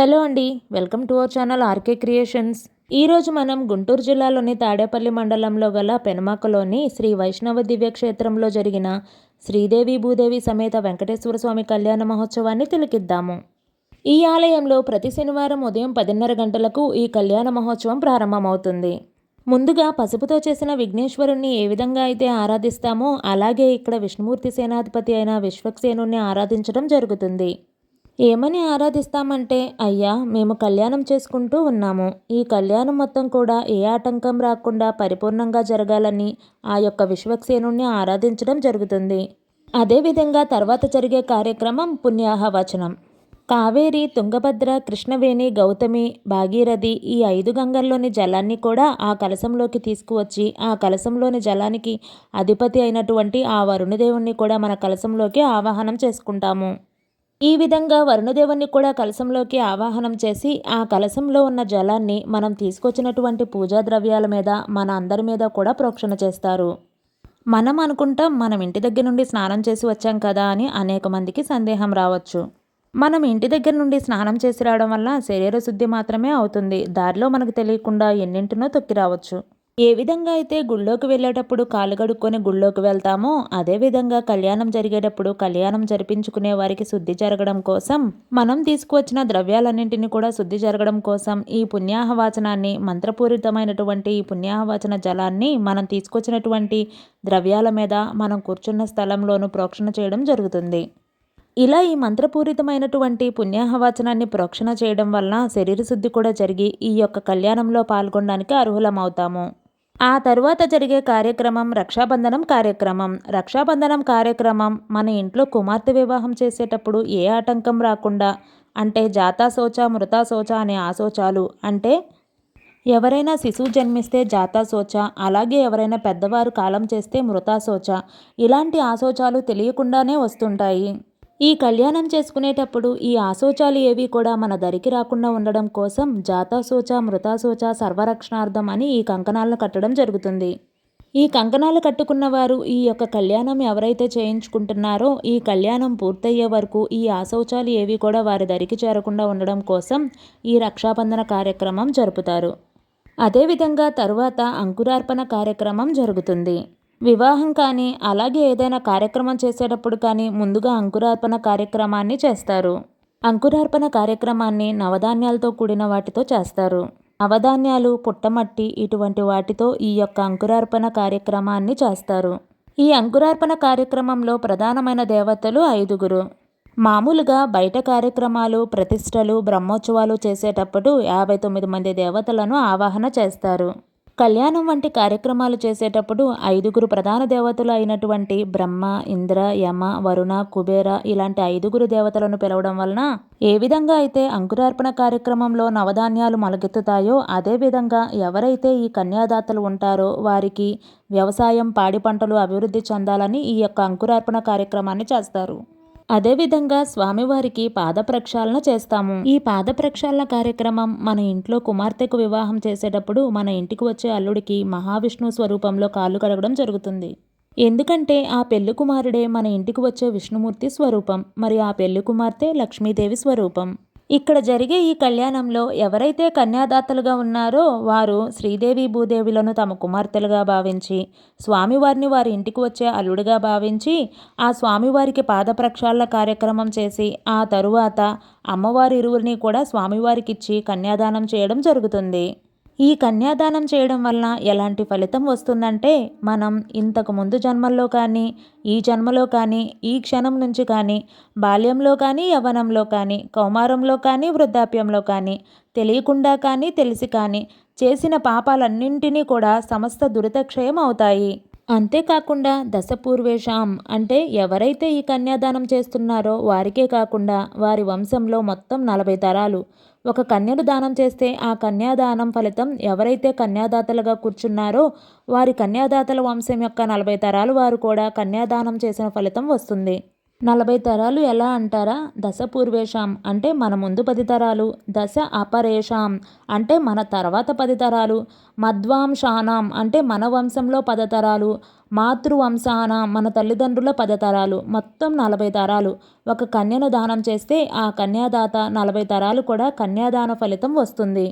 Hello అండి welcome to our channel RK creations. ఈరోజు మనం గుంటూరు జిల్లాలోని తాడేపల్లి మండలంలో గల పెనమాకలోని శ్రీ వైష్ణవ దివ్యక్షేత్రంలో జరిగిన శ్రీదేవి భూదేవి సమేత వెంకటేశ్వర స్వామి కళ్యాణ మహోత్సవాన్ని తిలకిద్దాము. ఈ ఆలయంలో ప్రతి శనివారం ఉదయం పదిన్నర గంటలకు ఈ కళ్యాణ మహోత్సవం ప్రారంభమవుతుంది. ముందుగా పసుపుతో చేసిన విఘ్నేశ్వరుణ్ణి ఏ విధంగా అయితే ఆరాధిస్తామో అలాగే ఇక్కడ విష్ణుమూర్తి సేనాధిపతి అయిన విశ్వక్సేనుణ్ణి ఆరాధించడం జరుగుతుంది. ఏమని ఆరాధిస్తామంటే అయ్యా మేము కళ్యాణం చేసుకుంటూ ఉన్నాము. ఈ కళ్యాణం మొత్తం కూడా ఏ ఆటంకం రాకుండా పరిపూర్ణంగా జరగాలని ఆ యొక్క విశ్వక్సేనుణ్ణి ఆరాధించడం జరుగుతుంది. అదేవిధంగా తర్వాత జరిగే కార్యక్రమం పుణ్యాహవచనం. కావేరి తుంగభద్ర కృష్ణవేణి గౌతమి భాగీరథి ఈ ఐదు గంగల్లోని జలాన్ని కూడా ఆ కలశంలోకి తీసుకువచ్చి ఆ కలశంలోని జలానికి అధిపతి అయినటువంటి ఆ వరుణదేవుణ్ణి కూడా మన కలశంలోకి ఆవాహనం చేసుకుంటాము. ఈ విధంగా వరుణదేవుని కూడా కలశంలోకి ఆవాహనం చేసి ఆ కలశంలో ఉన్న జలాన్ని మనం తీసుకొచ్చినటువంటి పూజా ద్రవ్యాల మీద మన అందరి మీద కూడా ప్రోక్షణ చేస్తారు. మనం అనుకుంటాం మనం ఇంటి దగ్గర నుండి స్నానం చేసి వచ్చాం కదా అని అనేక మందికి సందేహం రావచ్చు. మనం ఇంటి దగ్గర నుండి స్నానం చేసి రావడం వల్ల శరీర శుద్ధి మాత్రమే అవుతుంది. దారిలో మనకు తెలియకుండా ఎన్నింటినో తొక్కి రావచ్చు. ఏ విధంగా అయితే గుళ్ళోకి వెళ్ళేటప్పుడు కాలు కడుక్కొని గుళ్ళోకి వెళ్తామో అదేవిధంగా కళ్యాణం జరిగేటప్పుడు కళ్యాణం జరిపించుకునే వారికి శుద్ధి జరగడం కోసం మనం తీసుకువచ్చిన ద్రవ్యాలన్నింటినీ కూడా శుద్ధి జరగడం కోసం ఈ పుణ్యాహవాచనాన్ని మంత్రపూరితమైనటువంటి ఈ పుణ్యాహవాచన జలాన్ని మనం తీసుకొచ్చినటువంటి ద్రవ్యాల మీద మనం కూర్చున్న స్థలంలోనూ ప్రోక్షణ చేయడం జరుగుతుంది. ఇలా ఈ మంత్రపూరితమైనటువంటి పుణ్యాహవాచనాన్ని ప్రోక్షణ చేయడం వలన శరీర శుద్ధి కూడా జరిగి ఈ యొక్క కళ్యాణంలో పాల్గొనడానికి అర్హులమవుతాము. ఆ తరువాత జరిగే కార్యక్రమం రక్షాబంధనం కార్యక్రమం. రక్షాబంధనం కార్యక్రమం మన ఇంట్లో కుమార్తె వివాహం చేసేటప్పుడు ఏ ఆటంకం రాకుండా అంటే జాతా శోచ మృతా శోచ అనే ఆశోచాలు అంటే ఎవరైనా శిశువు జన్మిస్తే జాతా శోచ అలాగే ఎవరైనా పెద్దవారు కాలం చేస్తే మృతా శోచ ఇలాంటి ఆశోచాలు తెలియకుండానే వస్తుంటాయి. ఈ కళ్యాణం చేసుకునేటప్పుడు ఈ ఆశోచాలు ఏవి కూడా మన దరికి రాకుండా ఉండడం కోసం జాతాశోచ మృతాశోచ సర్వరక్షణార్థం అని ఈ కంకణాలను కట్టడం జరుగుతుంది. ఈ కంకణాలు కట్టుకున్న వారు ఈ యొక్క కళ్యాణం ఎవరైతే చేయించుకుంటున్నారో ఈ కళ్యాణం పూర్తయ్యే వరకు ఈ ఆశౌచాలు ఏవి కూడా వారి దరికి చేరకుండా ఉండడం కోసం ఈ రక్షాబంధన కార్యక్రమం జరుపుతారు. అదేవిధంగా తరువాత అంకురార్పణ కార్యక్రమం జరుగుతుంది. వివాహం కానీ అలాగే ఏదైనా కార్యక్రమం చేసేటప్పుడు కానీ ముందుగా అంకురార్పణ కార్యక్రమాన్ని చేస్తారు. అంకురార్పణ కార్యక్రమాన్ని నవధాన్యాలతో కూడిన వాటితో చేస్తారు. నవధాన్యాలు పుట్టమట్టి ఇటువంటి వాటితో ఈ యొక్క అంకురార్పణ కార్యక్రమాన్ని చేస్తారు. ఈ అంకురార్పణ కార్యక్రమంలో ప్రధానమైన దేవతలు ఐదుగురు. మామూలుగా బయట కార్యక్రమాలు ప్రతిష్టలు బ్రహ్మోత్సవాలు చేసేటప్పుడు యాభై తొమ్మిది మంది దేవతలను ఆవాహన చేస్తారు. కళ్యాణం వంటి కార్యక్రమాలు చేసేటప్పుడు ఐదుగురు ప్రధాన దేవతలు అయినటువంటి బ్రహ్మ ఇంద్ర యమ వరుణ కుబేర ఇలాంటి ఐదుగురు దేవతలను పిలవడం వలన ఏ విధంగా అయితే అంకురార్పణ కార్యక్రమంలో నవధాన్యాలు మొలకెత్తుతాయో అదేవిధంగా ఎవరైతే ఈ కన్యాదాతలు ఉంటారో వారికి వ్యవసాయం పాడి పంటలు అభివృద్ధి చెందాలని ఈ యొక్క అంకురార్పణ కార్యక్రమాన్ని చేస్తారు. అదేవిధంగా స్వామివారికి పాద ప్రక్షాళన చేస్తాము. ఈ పాద ప్రక్షాళన కార్యక్రమం మన ఇంట్లో కుమార్తెకు వివాహం చేసేటప్పుడు మన ఇంటికి వచ్చే అల్లుడికి మహావిష్ణు స్వరూపంలో కాళ్ళు కడగడం జరుగుతుంది. ఎందుకంటే ఆ పెళ్ళి కుమారుడే మన ఇంటికి వచ్చే విష్ణుమూర్తి స్వరూపం. మరి ఆ పెళ్ళి కుమార్తె లక్ష్మీదేవి స్వరూపం. ఇక్కడ జరిగే ఈ కళ్యాణంలో ఎవరైతే కన్యాదాతలుగా ఉన్నారో వారు శ్రీదేవి భూదేవులను తమ కుమార్తెలుగా భావించి స్వామివారిని వారి ఇంటికి వచ్చే అల్లుడిగా భావించి ఆ స్వామివారికి పాద ప్రక్షాళన కార్యక్రమం చేసి ఆ తరువాత అమ్మవారి ఇరువురిని కూడా స్వామివారికిచ్చి కన్యాదానం చేయడం జరుగుతుంది. ఈ కన్యాదానం చేయడం వలన ఎలాంటి ఫలితం వస్తుందంటే మనం ఇంతకు ముందు జన్మల్లో కానీ ఈ జన్మలో కానీ ఈ క్షణం నుంచి కానీ బాల్యంలో కానీ యవ్వనంలో కానీ కౌమారంలో కానీ వృద్ధాప్యంలో కానీ తెలియకుండా కానీ తెలిసి కానీ చేసిన పాపాలన్నింటినీ కూడా సమస్త దురితక్షయం అవుతాయి. అంతేకాకుండా దశపూర్వేషాం అంటే ఎవరైతే ఈ కన్యాదానం చేస్తున్నారో వారికే కాకుండా వారి వంశంలో మొత్తం నలభై తరాలు. ఒక కన్యను దానం చేస్తే ఆ కన్యాదానం ఫలితం ఎవరైతే కన్యాదాతలుగా కూర్చున్నారో వారి కన్యాదాతల వంశం యొక్క నలభై తరాలు వారు కూడా కన్యాదానం చేసిన ఫలితం వస్తుంది. నలభై తరాలు ఎలా అంటారా? దశ పూర్వేషాం అంటే మన ముందు పది తరాలు దశ అపరేషాం అంటే మన తర్వాత పది తరాలు మధ్వాంశానాం అంటే మన వంశంలో పద తరాలు మన తల్లిదండ్రుల పద తరాలు మొత్తం నలభై తరాలు. ఒక కన్యను దానం చేస్తే ఆ కన్యాదాత నలభై తరాలు కూడా కన్యాదాన ఫలితం వస్తుంది.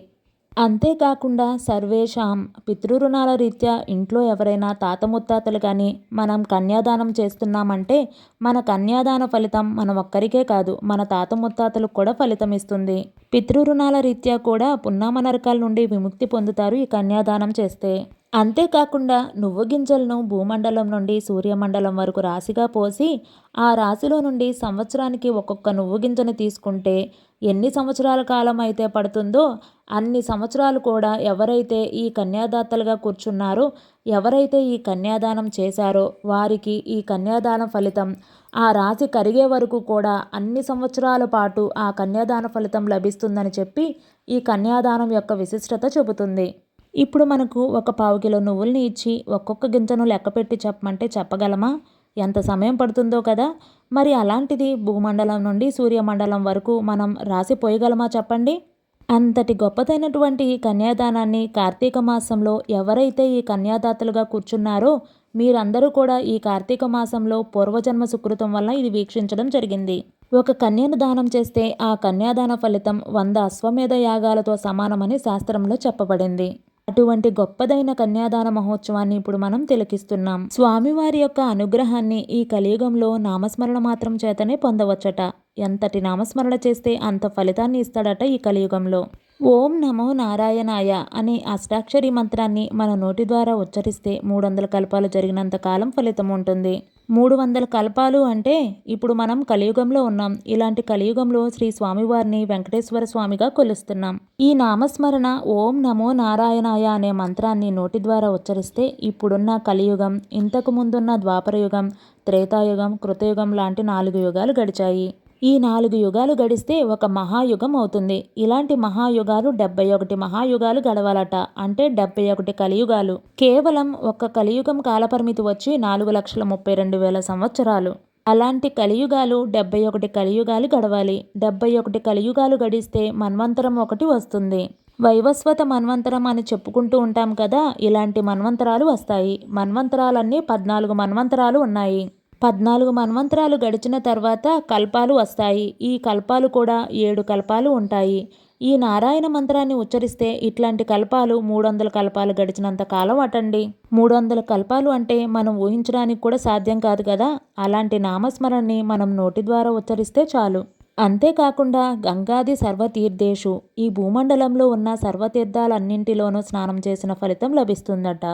అంతేకాకుండా సర్వేషాం పితృరుణాల రీత్యా ఇంట్లో ఎవరైనా తాత ముత్తాతలు కానీ మనం కన్యాదానం చేస్తున్నామంటే మన కన్యాదాన ఫలితం మన ఒక్కరికే కాదు మన తాత ముత్తాతలకు కూడా ఫలితం ఇస్తుంది. పితృరుణాల రీత్యా కూడా పున్నామ నరకాల నుండి విముక్తి పొందుతారు ఈ కన్యాదానం చేస్తే. అంతేకాకుండా నువ్వు గింజలను భూమండలం నుండి సూర్యమండలం వరకు రాశిగా పోసి ఆ రాశిలో నుండి సంవత్సరానికి ఒక్కొక్క నువ్వు గింజను తీసుకుంటే ఎన్ని సంవత్సరాల కాలం అయితే పడుతుందో అన్ని సంవత్సరాలు కూడా ఎవరైతే ఈ కన్యాదాతలుగా కూర్చున్నారో ఎవరైతే ఈ కన్యాదానం చేశారో వారికి ఈ కన్యాదాన ఫలితం ఆ రాశి కరిగే వరకు కూడా అన్ని సంవత్సరాల పాటు ఆ కన్యాదాన ఫలితం లభిస్తుందని చెప్పి ఈ కన్యాదానం యొక్క విశిష్టత చెబుతుంది. ఇప్పుడు మనకు ఒక పావు కిలో నువ్వుల్ని ఇచ్చి ఒక్కొక్క గింజను లెక్కపెట్టి చెప్పమంటే చెప్పగలమా? ఎంత సమయం పడుతుందో కదా? మరి అలాంటిది భూమండలం నుండి సూర్యమండలం వరకు మనం రాసి పోయగలమా చెప్పండి? అంతటి గొప్పదైనటువంటి ఈ కన్యాదానాన్ని కార్తీక మాసంలో ఎవరైతే ఈ కన్యాదాతలుగా కూర్చున్నారో మీరందరూ కూడా ఈ కార్తీక మాసంలో పూర్వజన్మ సుకృతం వల్ల ఇది వీక్షించడం జరిగింది. ఒక కన్యను దానం చేస్తే ఆ కన్యాదాన ఫలితం వంద అశ్వమేధ యాగాలతో సమానమని శాస్త్రంలో చెప్పబడింది. అటువంటి గొప్పదైన కన్యాదాన మహోత్సవాన్ని ఇప్పుడు మనం తిలకిస్తున్నాం. స్వామివారి యొక్క అనుగ్రహాన్ని ఈ కలియుగంలో నామస్మరణ మాత్రం చేతనే పొందవచ్చట. ఎంతటి నామస్మరణ చేస్తే అంత ఫలితాన్ని ఇస్తాడట ఈ కలియుగంలో. ఓం నమో నారాయణాయ అనే అష్టాక్షరి మంత్రాన్ని మన నోటి ద్వారా ఉచ్చరిస్తే మూడు వందల కల్పాలు జరిగినంత కాలం ఫలితం ఉంటుంది. మూడు వందల కల్పాలు అంటే ఇప్పుడు మనం కలియుగంలో ఉన్నాం. ఇలాంటి కలియుగంలో శ్రీ స్వామివారిని వెంకటేశ్వర స్వామిగా కొలుస్తున్నాం. ఈ నామస్మరణ ఓం నమో నారాయణాయ అనే మంత్రాన్ని నోటి ద్వారా ఉచ్చరిస్తే ఇప్పుడున్న కలియుగం ఇంతకు ముందున్న ద్వాపరయుగం త్రేతాయుగం కృతయుగం లాంటి నాలుగు యుగాలు గడిచాయి. ఈ నాలుగు యుగాలు గడిస్తే ఒక మహాయుగం అవుతుంది. ఇలాంటి మహాయుగాలు డెబ్బై ఒకటి మహాయుగాలు గడవాలట. అంటే డెబ్బై ఒకటి కలియుగాలు. కేవలం ఒక్క కలియుగం కాలపరిమితి వచ్చి నాలుగు లక్షల ముప్పై రెండు వేల సంవత్సరాలు. అలాంటి కలియుగాలు డెబ్బై ఒకటి కలియుగాలు గడవాలి. డెబ్బై ఒకటి కలియుగాలు గడిస్తే మన్వంతరం ఒకటి వస్తుంది. వైవస్వత మన్వంతరం అని చెప్పుకుంటూ ఉంటాం కదా ఇలాంటి మన్వంతరాలు వస్తాయి. మన్వంతరాలన్నీ పద్నాలుగు మన్వంతరాలు ఉన్నాయి. పద్నాలుగు మన్వంతరాలు గడిచిన తర్వాత కల్పాలు వస్తాయి. ఈ కల్పాలు కూడా ఏడు కల్పాలు ఉంటాయి. ఈ నారాయణ మంత్రాన్ని ఉచ్చరిస్తే ఇట్లాంటి కల్పాలు మూడు వందల కల్పాలు గడిచినంత కాలం అటండి. మూడు వందల కల్పాలు అంటే మనం ఊహించడానికి కూడా సాధ్యం కాదు కదా? అలాంటి నామస్మరణని మనం నోటి ద్వారా ఉచ్చరిస్తే చాలు. అంతేకాకుండా గంగాది సర్వతీర్థేషు. ఈ భూమండలంలో ఉన్న సర్వతీర్థాలన్నింటిలోనూ స్నానం చేసిన ఫలితం లభిస్తుందట.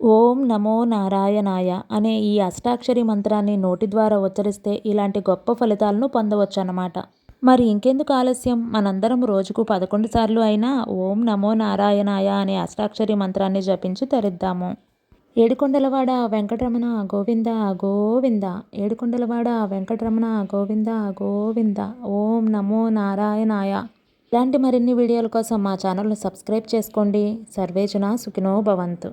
ఓం నమో నారాయణాయ అనే ఈ అష్టాక్షరి మంత్రాన్ని నోటి ద్వారా ఉచ్చరిస్తే ఇలాంటి గొప్ప ఫలితాలను పొందవచ్చు అన్నమాట మరి ఇంకెందుకు ఆలస్యం? మనందరం రోజుకు పదకొండు సార్లు అయినా ఓం నమో నారాయణాయ అనే అష్టాక్షరి మంత్రాన్ని జపించి తరిద్దాము. ఏడుకొండలవాడ వెంకటరమణ గోవింద గోవింద. ఏడుకొండలవాడ వెంకటరమణ గోవింద గోవింద. ఓం నమో నారాయణాయ. ఇలాంటి మరిన్ని వీడియోల కోసం మా ఛానల్ను సబ్స్క్రైబ్ చేసుకోండి. సర్వేజన సుఖినో భవంతు.